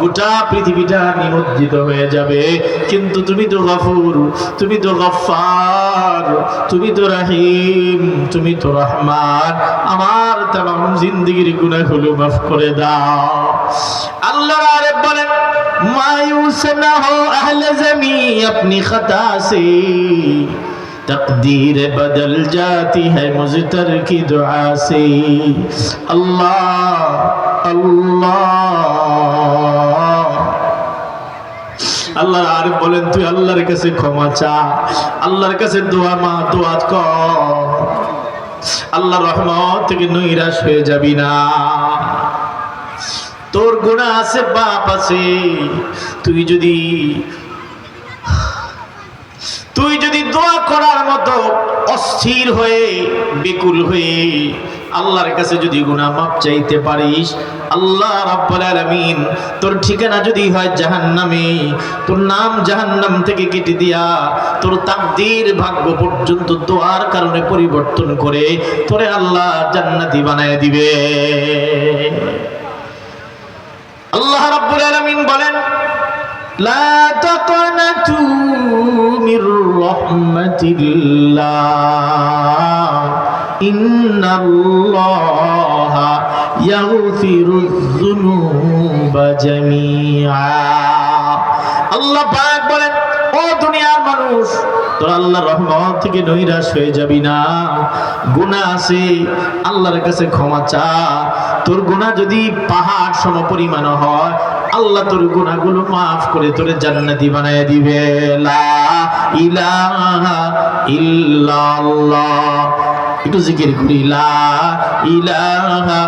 গোটা পৃথিবীটা নিমজ্জিত হয়ে যাবে। কিন্তু তুমি তো গফুর, তুমি তো গফার তুমি তো রাহিম, তুমি তো রহমান। আমার তাম জিন্দিগির গুণাগুলো মাফ করে দাও। আল্লাহ আরে বলেন মায়ুস না হো আহলে জমি, আপনি খতা সে تقدیر بدل جاتی ہے مجھ تر کی دعا আল্লাহ আর বলেন, তুই আল্লাহর কাছে ক্ষমা চা। আল্লাহর কাছে দোয়া মা, দোয়া ক আল্লাহ রহমত থেকে নৈরাশ হয়ে যাবি না। তোর গুণা আছে বাপ আছে। তুই যদি তুই যদি দোয়া করার মতো অস্থির হয়ে, বিকুল হয়ে আল্লাহর কাছে যদি গুণা মাপ চাইতে পারিস আল্লাহ রাব্বুল আলামিন, তোর ঠিকানা যদি হয় জাহান্নামে, তোর নাম জাহান্নাম থেকে কেটে দিয়া, তোর তাকদীর ভাগ্য পর্যন্ত দোয়ার কারণে পরিবর্তন করে তোরে আল্লাহ জান্নাতি বানায় দিবে। আল্লাহ রাব্বুল আলামিন বলেন, লা তাকনাতু মির রাহমাতিল্লাহ, ইন্নাল্লাহা ইয়াগফিরুয যুনুবা জামিআ। আল্লাহ পাক বলেন, ও দুনিয়ার মানুষ, তোর আল্লাহর রহমত থেকে নৈরাশ হয়ে যাবি না। গুনাহ আছে, আল্লাহর কাছে ক্ষমা চা। তোর গুনাহ যদি পাহাড় সম পরিমাণ হয়, আল্লাহ তোর গুনাহগুলো মাফ করে তোর জান্নাতি বানায় দিবে। লা ইলাহা ইল্লাল্লাহ। একটু জিকির করি লা ইলাহা।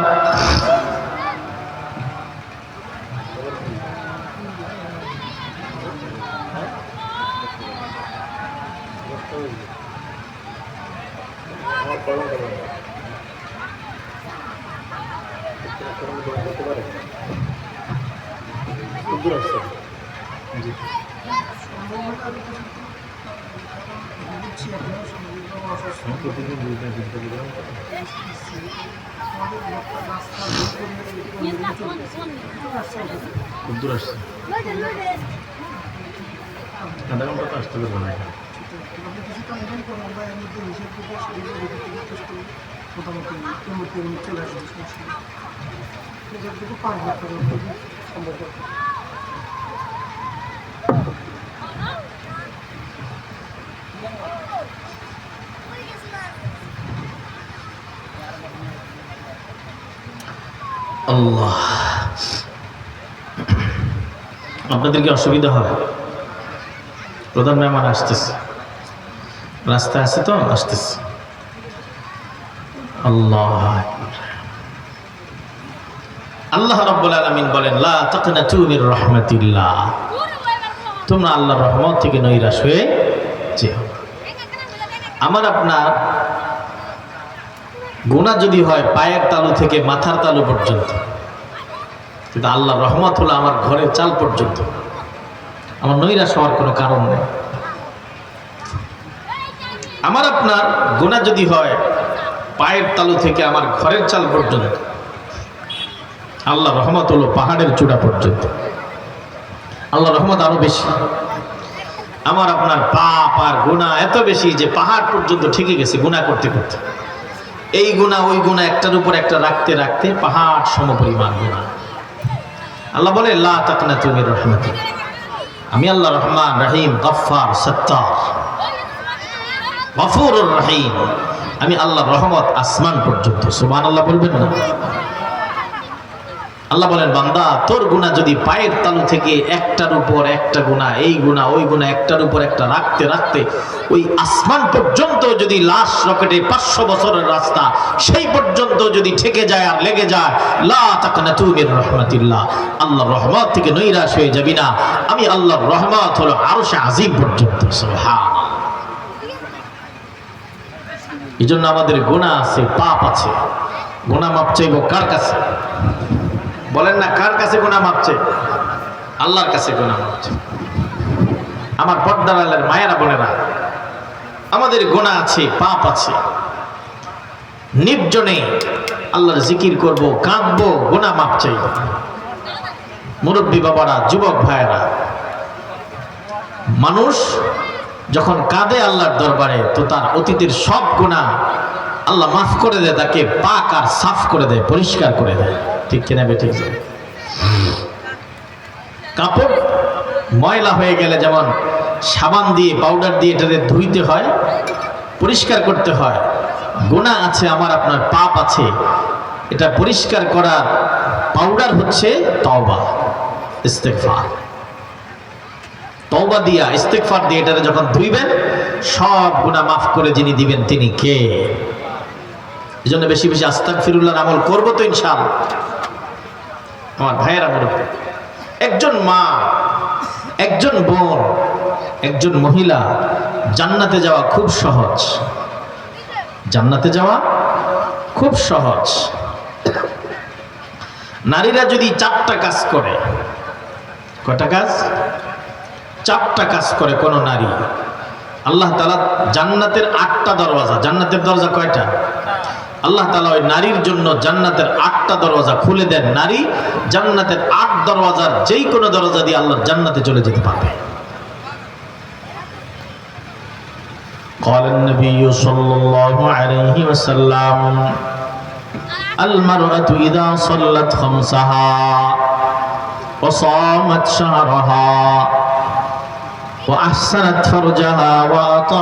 খুব দূর আসছে আধা ঘণ্টা তো এখানে। আল্লাহ। আপনাদের কি অসুবিধা হয় প্রধান মেহমান আসতেছে। রাস্তায় আছে তো? আসতেছে। আল্লাহ আল্লাহ রাব্বুল আলামিন বলেন, লা তাকনাতু মির রাহমাতিল্লাহ। তোমরা আল্লাহর রহমত থেকে নৈরাশ হয়ে না। আমার আপনার গুণা যদি হয় পায়ের তালু থেকে মাথার তালু পর্যন্ত। কিন্তু আল্লাহ রহমত হলো আমার ঘরের চাল পর্যন্ত। আমার নৈরাশ হওয়ার কোনো কারণ নেই। আমার আপনার গুণা যদি হয় পায়ের তালু থেকে আমার ঘরের চাল পর্যন্ত। আল্লাহ রহমত হলো পাহাড়ের চূড়া পর্যন্ত। আল্লাহ রহমত আরও বেশি। আমার আপনার পাপ আর গুণা এত বেশি যে পাহাড় পর্যন্ত ঠেকে গেছে গুণা করতে করতে। এই গুণা, ওই গুণা একটার উপর একটা রাখতে রাখতে পাহাড় সম পরিমাণ গুণা। আল্লাহ বলে, লা তাকনা তুমি রহমত আমি আল্লাহ রহমান, রহিম গফার সত্তার। গফুর রহিম। আমি আল্লাহ রহমত আসমান পর্যন্ত। সুমান আল্লাহ বলবেন না। আল্লাহ বলেন, বান্দা, তোর গুণা যদি পায়ের তালু থেকে একটার উপর একটা গুণা এই গুণা ওই গুণা একটার উপর একটা রাখতে রাখতে, ওই আসমান পর্যন্ত যদি লাশ রকেটে পাঁচশো বছরের রাস্তা, সেই পর্যন্ত যদি ঠেকে যায় আর লেগে যায়, লা তাকনা তুমির রহমাতিল্লাহ। আল্লাহ রহমত থেকে নৈরাশ হয়ে যাবি না। আমি আল্লাহর রহমত হলো আরও সে আজিম পর্যন্ত, সুবহান। এই জন্য আমাদের গুণা আছে, পাপ আছে। গুণা মাপ চাইব কার কাছে? বলেন না, কার কাছে গোনা মাপছে? আল্লাহর কাছে গোনা মাপছে। আমার পর্দারালের মায়েরা, বোনেরা, আমাদের গোনা আছে, পাপ আছে। নির্জনে আল্লাহর জিকির করব, কাঁদবো গোনা মাপ চাইব মুরব্বী বাবারা, যুবক ভাইয়েরা, মানুষ যখন কাঁদে আল্লাহর দরবারে, তো তার অতীতের সব গোনা আল্লাহ মাফ করে দেয়, তাকে পাক আর সাফ করে দেয়, পরিষ্কার করে দেয়। ঠিক কিনা বে ঠিক কাপড় ময়লা হয়ে গেলে যেমন সাবান দিয়ে, পাউডার দিয়ে এটাকে ধুইতে হয়, পরিষ্কার করতে হয় গুণা আছে, আমার আপনার পাপ আছে, এটা পরিষ্কার করার পাউডার হচ্ছে তওবা, ইস্তেগফার। তওবা দিয়া, ইস্তেগফার দিয়ে এটারে যখন ধুইবেন, সব গুনাহ মাফ করে যিনি দিবেন তিনি কে? এই জন্য বেশি বেশি আস্তাক ফিরুল্লাহ আমল করব তো ইনশাআল্লাহ। আমার ভাইয়েরা মুরব্বী একজন মা, একজন বোন, একজন মহিলা জান্নাতে যাওয়া খুব সহজ। জান্নাতে যাওয়া খুব সহজ। নারীরা যদি চারটা কাজ করে, কয়টা কাজ? চারটা কাজ করে কোনো নারী। আল্লাহ তালা জান্নাতের আটটা দরওয়াজা, জান্নাতের দরজা কয়টা? আল্লাহ তালা ওই নারীর জন্য জান্নাতের আটটা দরওয়াজা খুলে দেন নারী জান্নাতের আট দরওয়াজার যেই কোনো দরজা দিয়ে আল্লাহর জান্নাতে চলে যেতে পারবে قال النبي صلى الله عليه وسلم المرأة إذا صلت خمسها وصامت شهرها وأحسنت فرجها وأطاعت